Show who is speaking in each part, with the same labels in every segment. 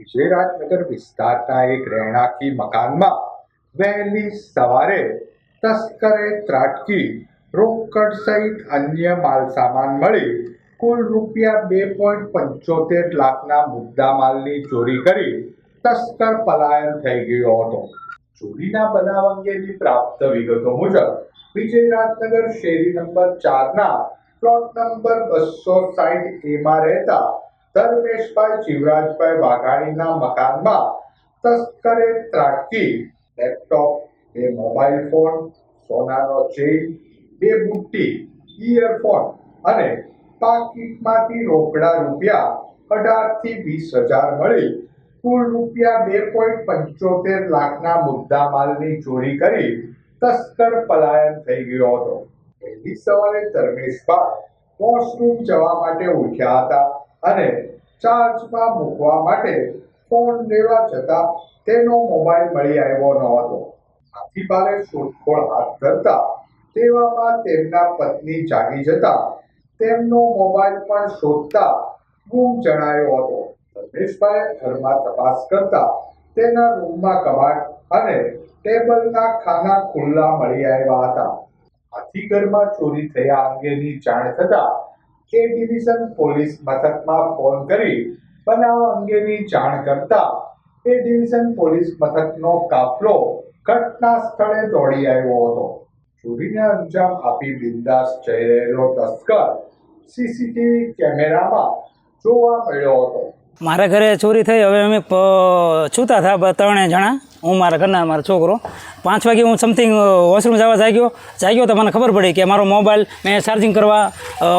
Speaker 1: વિજયરાજનગર વિસ્તારના એક રહેણાંકી મકાનમાં વહેલી સવારે તસ્કરે ત્રાટકી, રોકડ સહિત અન્ય માલસામાન મળી કુલ રૂપિયા બે પોઈન્ટ પંચોતેર લાખના મુદ્દામાલની ચોરી કરી તસ્કર પલાયન થઈ ગયો હતો. ચોરીના બનાવ અંગેની પ્રાપ્ત વિગતો મુજબ, વિજયરાજનગર શેરી નંબર ચારના પ્લોટ નંબર બસો સાહીઠ એમાં રહેતા ધર્મેશભાઈ જીવરાજભાઈ વાઘાણીના મકાનમાં તસ્કરે ત્રાટકી, લેપટોપ, બે મોબાઈલ ફોન, સોનાનો ચેઇન, બે બુટ્ટી, ઇયરફોન અને પાકીટમાંથી રોકડા રૂપિયા અઢારથી વીસ હજાર મળી. કુલ રૂપિયા બે પોઈન્ટ પંચોતેર લાખના મુદ્દામાલની ચોરી કરી તસ્કર પલાયન થઈ ગયો હતો. પહેલી સવારે ધર્મેશભાઈ વોશરૂમ જવા માટે ઉઠ્યા હતા. અને ચાર્જમાં મૂકવા માટે ફોન લેવા જતા તેનો મોબાઈલ મળી આવ્યો ન હતો. આથી ભારે શોધખોળ હાથ ધરતા તેવામાં તેમના પત્ની જાગી જતા તેમનો મોબાઈલ પણ શોધતા ગુમ જણાયો હતો. ધર્મેશભાઈ ઘરમાં તપાસ કરતા તેના રૂમમાં કબાટ અને ટેબલના ખાના ખુલ્લા મળી આવ્યા હતા. આથી ઘરમાં ચોરી થયા અંગેની જાણ થતા કે ડિવિઝન પોલીસ મથકમાં ફોન કરી બનાવ અંગેની જાણ કરતા એ ડિવિઝન પોલીસ મથકનો કાફલો ઘટના સ્થળે દોડી આવ્યો હતો. ચોરીને અંજામ આપી બિંદાસ જઈ રહેલો તસ્કર સીસીટીવી કેમેરામાં જોવા મળ્યો હતો.
Speaker 2: મારા ઘરે ચોરી થઈ, હવે અમે છૂતા હતા ત્રણે જણા. હું મારા ઘરના મારો છોકરો. પાંચ વાગે હું સમથિંગ વોશરૂમ જવા જાગ્યો. જાગ્યો તો મને ખબર પડી કે મારો મોબાઈલ મેં ચાર્જિંગ કરવા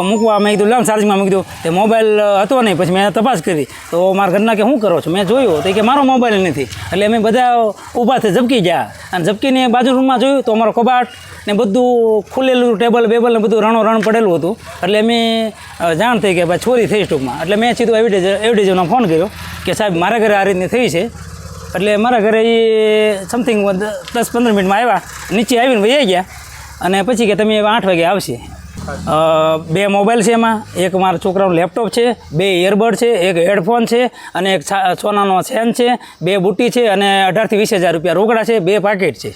Speaker 2: મૂકવા, મેં કીધું લામ ચાર્જિંગમાં મૂકી દઉં તે મોબાઈલ હતો નહીં, પછી મેં તપાસ કરી. તો મારા ઘરના કે, શું કરો છો? મેં જોયું તો કે મારો મોબાઈલ નથી. એટલે અમે બધા ઊભા થઈ ઝબકી ગયા. અને ઝબકીને બાજુ રૂમમાં જોયું તો અમારો કબાટ ને બધું ખુલેલું ટેબલ બેબલ ને બધું રણો રણ પડેલું હતું. એટલે અમે જાણ થઈ કે ભાઈ ચોરી થઈ ટૂંકમાં. એટલે મેં સીધું એવિડેજ એવિડેજનો ફોન કર્યો કે સાહેબ, મારા ઘરે આ રીતની થઈ છે. એટલે મારા ઘરે એ સમથિંગ દસ પંદર મિનિટમાં આવ્યા. નીચે આવીને વહી ગયા. અને પછી કે તમે આઠ વાગે આવશે. બે મોબાઈલ છે એમાં. એક મારા છોકરાનું લેપટોપ છે, બે ઇયરબડ છે, એક હેડફોન છે, અને એક સોનાનો ચેન છે, બે બુટ્ટી છે, અને અઢારથી વીસ હજાર રૂપિયા રોકડા છે, બે પાકેટ છે.